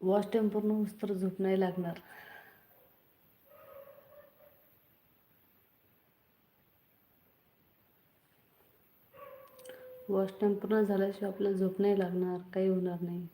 Wash time पूर्ण होऊस तर झोप नाही लागणार. वॉश टाईम पूर्ण झाल्याशिवाय आपल्याला झोप नाही लागणार काही होणार नाही.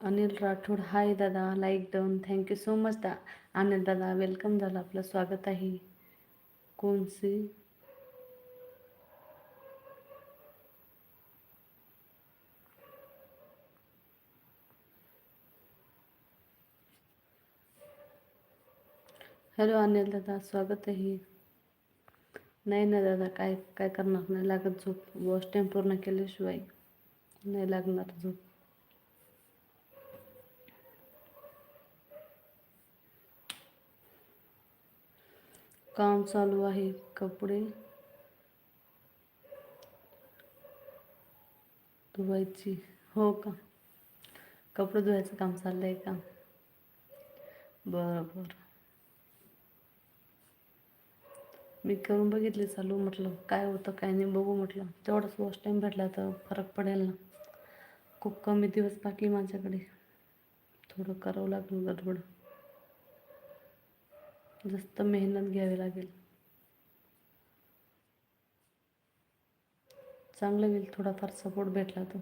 अनिल राठोड हाय दादा like down thank you so much दा. अनिल दादा वेलकम झालं आपलं स्वागत आहे. कोणसी? हॅलो अनिल दादा स्वागत आहे. नाही ना दादा काय काय करणार? नाही लागत झोप. वॉश टाईम पूर्ण केल्याशिवाय नाही लागणार झोप. काम चालू आहे कपडे धुवायची. हो का? कपडे धुवायचं काम चाललं आहे का? बरं बरं. मी करून बघितले चालू म्हटलं काय होतं काय नाही बघू म्हटलं. तेवढाच वॉश टाईम भेटला तर फरक पडेल ना. खूप कमी दिवस बाकी माझ्याकडे. थोडं करावं लागेल गडबड. जास्त मेहनत घ्यावी लागेल. चांगलं होईल थोडाफार सपोर्ट भेटला तो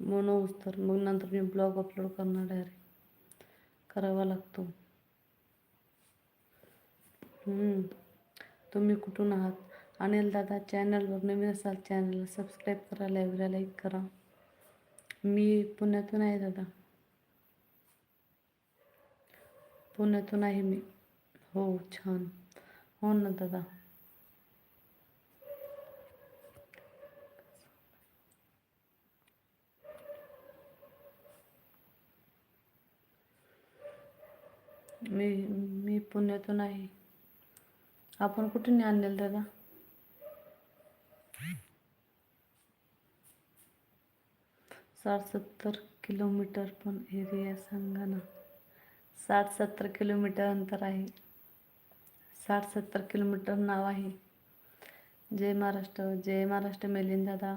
म्हणून तर मग नंतर मी ब्लॉग अपलोड करणार डायरेक्ट करावा लागतो. तुम्ही कुठून आहात? अनिल दादा चॅनलवर नवीन असाल चॅनलला सबस्क्राईब करा लाईव्हला लाईक करा. मी पुण्यातून आहे दादा. पुण्यातून आहे मी. हो छान. हो ना दादा. मी मी पुण्यातून आहे. आपण कुठून आणलेलं दादा? साठ सत्तर किलोमीटर पण एरिया सांगा ना. साठ सत्तर किलोमीटर अंतर आहे. साठ सत्तर किलोमीटर नाव आहे. जय महाराष्ट्र जय महाराष्ट्र मेलिन दादा.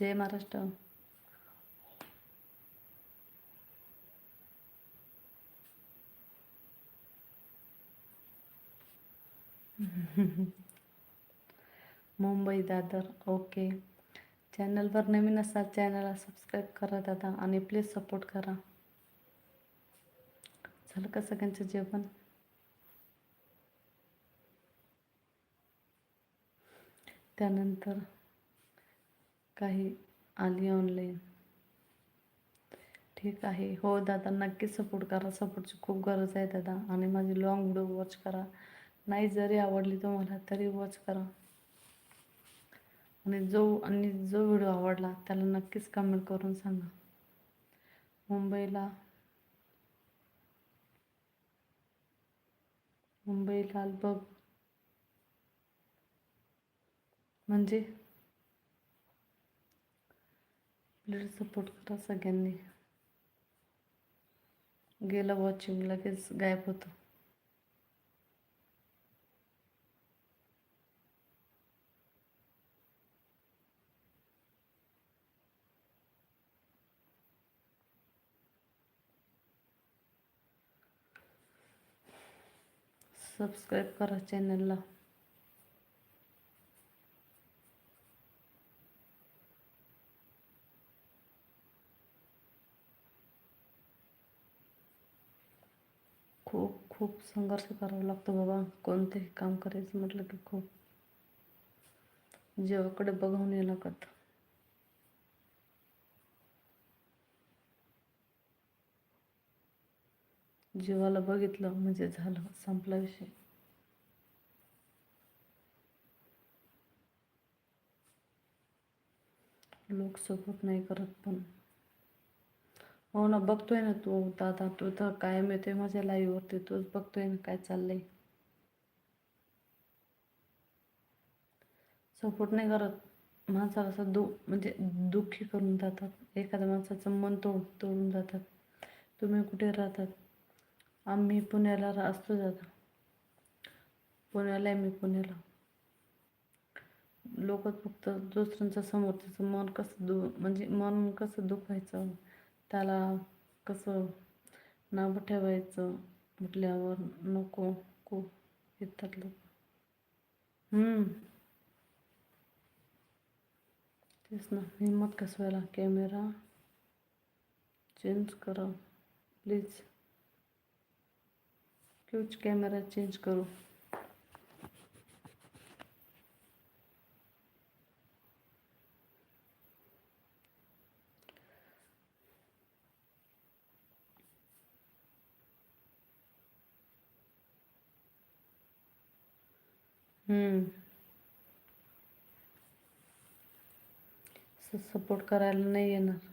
जय महाराष्ट्र. मुंबई दादर ओके. चॅनलवर नवीन असाल चॅनलला सबस्क्राईब करा दादा आणि प्लीज सपोर्ट करा. झालं का सगळ्यांचं जेवण? त्यानंतर काही आली ऑनलाईन ठीक आहे. हो दादा नक्की सपोर्ट करा. सपोर्टची खूप गरज आहे दादा. आणि माझी लॉंग व्हिडिओ वॉच करा. नाही जरी आवडली तुम्हाला तरी वॉच करा. आणि जो आणि जो व्हिडिओ आवडला त्याला नक्कीच कमेंट करून सांगा. मुंबईला मुंबई लालबाग म्हणजे? प्लीज सपोर्ट करा सगळ्यांनी. गेलं वॉचिंग लगेच गायब होतं. सबस्क्राईब करा चॅनलला खूप खूप संघर्ष करावा लागतो बाबा. कोणतेही काम करायचं म्हटलं की खूप. जेवाकडे बघून ये लागत. जीवाला बघितलं म्हणजे झालं संपला विषय. लोक सपोर्ट नाही करत पण. हो ना बघतोय ना तू दादा तू तर कायम येतोय माझ्या लाईव्हवरती तूच बघतोय ना काय चाललंय. सपोर्ट नाही करत. माणसाला असं दु म्हणजे दुःखी करून जातात. एखाद्या माणसाचं मन तोड तोडून जातात. तुम्ही कुठे राहतात? आम्ही पुण्याला असतो दादा. पुण्याला आहे मी पुण्याला. लोक फक्त दुसऱ्यांच्या समोर त्याचं मन कसं दु म्हणजे मन कसं दुखायचं त्याला कसं नाव ठेवायचं म्हटल्यावर नको को येतात लोक. तेच ना हिंमत कसवायला कॅमेरा चेंज करा प्लीज क्यूच कॅमेरा चेंज करू. सपोर्ट करायला नाही येणार.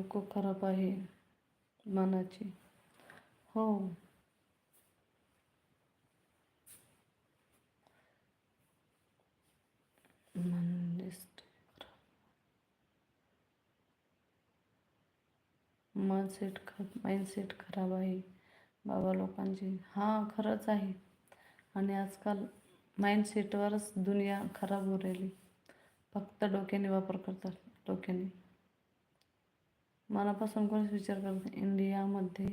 लोक खराब आहे मनाची. हो. मन सेट माइंडसेट खराब आहे. बाबा लोकांची हां खरंच आहे. आणि आजकाल माइंडसेटवरच दुनिया खराब हो राहिली. फक्त डोक्याने वापर करतात डोक्याने. मनापासून कोणीच विचार करत इंडियामध्ये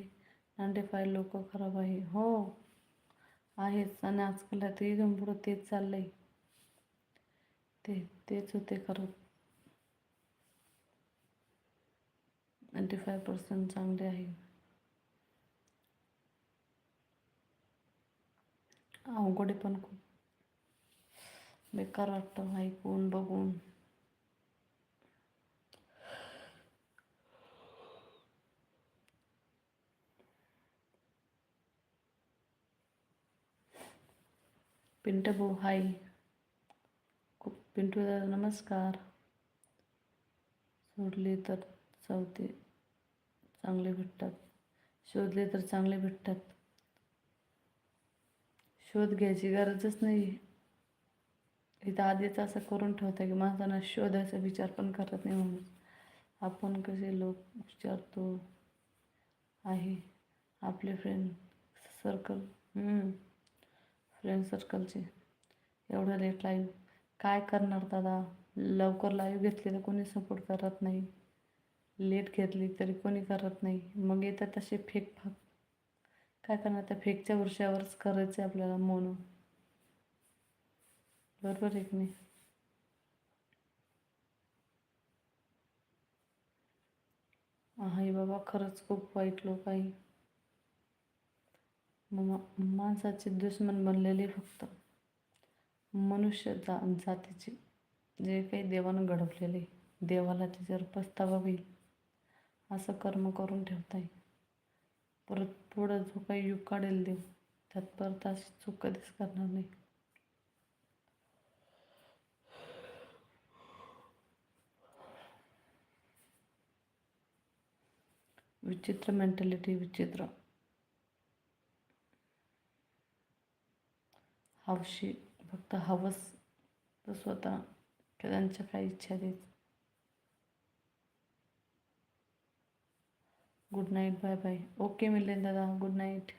नाईंटी फाय लोक खराब आहे. हो आहेच. आणि आजकाल रात्री इथून पुढं तेच चाललं आहे ते तेच होते खरं. नाईंटी फाय पर्सेंट चांगले आहे. अवघडे पण खूप. बेकार वाटतं. ऐकून बघून. पिंटू भाऊ हाय. खूप पिंटू दादा नमस्कार. सोडले तर चौथे चांगले भेटतात. शोधले तर चांगले भेटतात. शोध घ्यायची गरजच नाही. इथं आधीच असं करून ठेवतं की माणसांना शोधायचा विचार पण करत नाही म्हणून आपण कसे लोक विचारतो आहे. आपले फ्रेंड सर्कल फ्रेंड सर्कलचे एवढं लेट लाईव्ह काय करणार दादा? लवकर लाईव्ह घेतली तर कोणी सपोर्ट करत नाही. लेट घेतली तरी कोणी करत नाही. मग येतात तसे फेक फाक काय करणार? त्या फेकच्या वर्षावरच करायचं आहे आपल्याला म्हणून बरोबर एक नाही? हाय बाबा खरंच खूप वाईट लोक आहे. माणसाचे दुश्मन बनलेले फक्त मनुष्य जा जातीचे. जे काही देवानं घडवलेले देवाला त्याच्यावर पस्तावा होईल असं कर्म करून ठेवताय. परत पुढं जो काही युग काढेल देव त्यात परत अशी चूक कधीच करणार नाही. विचित्र मेंटॅलिटी विचित्र. हवशी फक्त हवस स्वतः त्यांच्या काही इच्छा देत. Good night bye bye okay मिळेल दादा गुड नाईट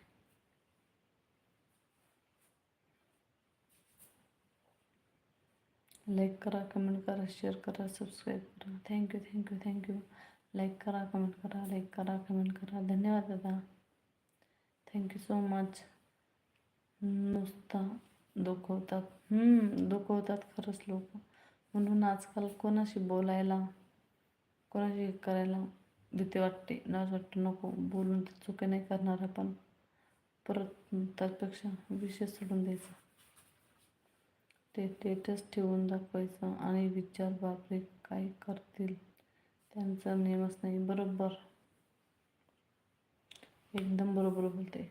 लाईक करा कमेंट करा शेअर करा सबस्क्राईब करा. Thank you thank you thank you like करा कमेंट करा लाईक करा कमेंट करा. धन्यवाद दादा. थँक्यू सो मच नुसता दुखवतात. दुखवतात खरंच लोक. म्हणून आजकाल कोणाशी बोलायला कोणाशी करायला भीती वाटते नाच वाटतं नको. बोलून तर चुके नाही करणार आपण. परत त्यापेक्षा विषय सोडून द्यायचा. ते टेटस ठेवून दाखवायचं आणि विचार बापरे काय करतील? त्यांचा नियमच नाही. बरोबर. एकदम बरोबर बोलते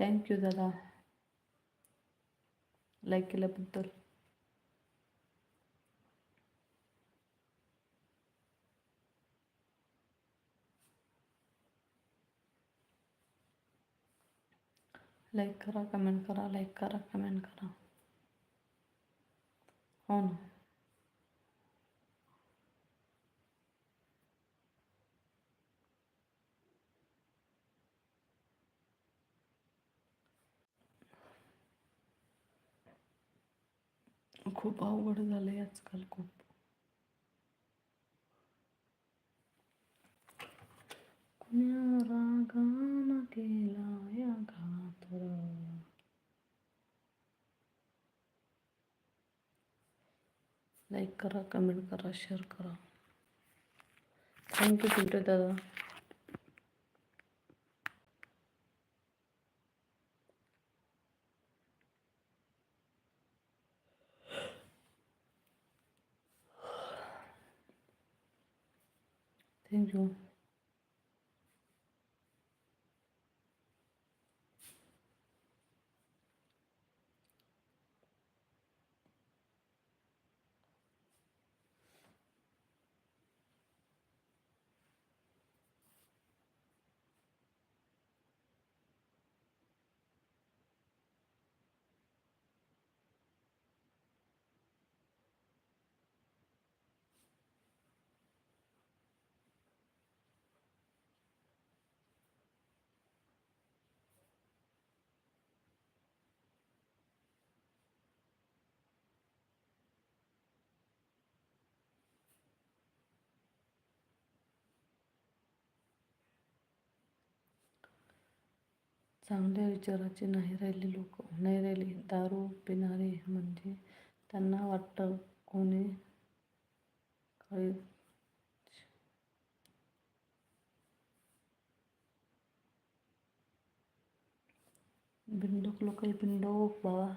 थँक्यू दादा लाईक केल्याबद्दल लाईक करा कमेंट करा लाईक करा कमेंट करा हो ना खूप अवघड झालं आहे आजकाल खूप. कुण्या रागानं केला या घातर? लाईक करा कमेंट करा शेअर करा. थँक्यू तुमच्या दादा. थँक्यू चांगल्या विचाराचे नाही राहिले लोक. नाही राहिले दारू पिणारे म्हणजे त्यांना वाटतं कोणी काही बिंडोक लोक बिंडोक बाबा.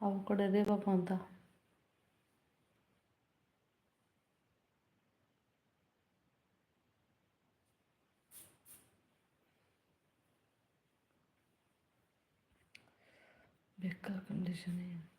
अवकडे रे बाबा म्हणता बेकार कंडिशन आहे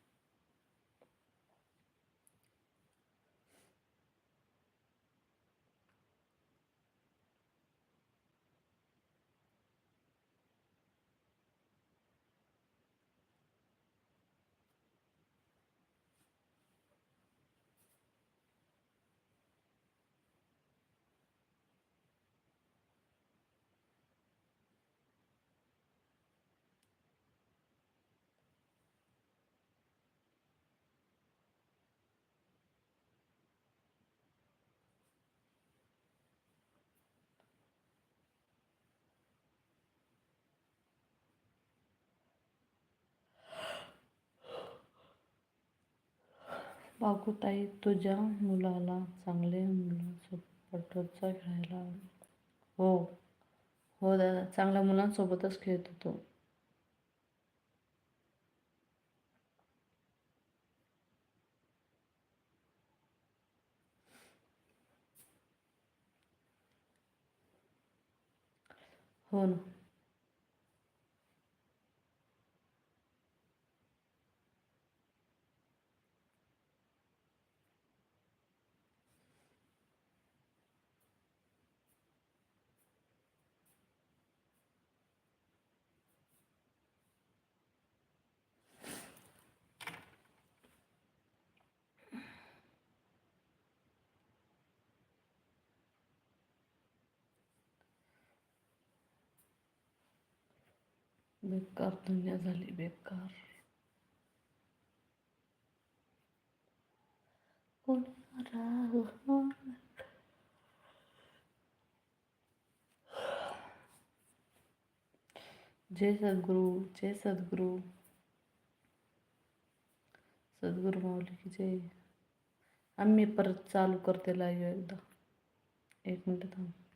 बाकूताई तुझ्या मुलाला चांगले मुलांसोबतच खेळायला हो. हो दादा चांगल्या मुलांसोबतच खेळत होतो. हो ना. बेकार दुनिया झाली बेकार. जय सद्गुरू जय सद्गुरू. सद्गुरू माऊली की जय. आम्ही परत चालू करते लाईव्ह एकदा. एक मिनटं थांब.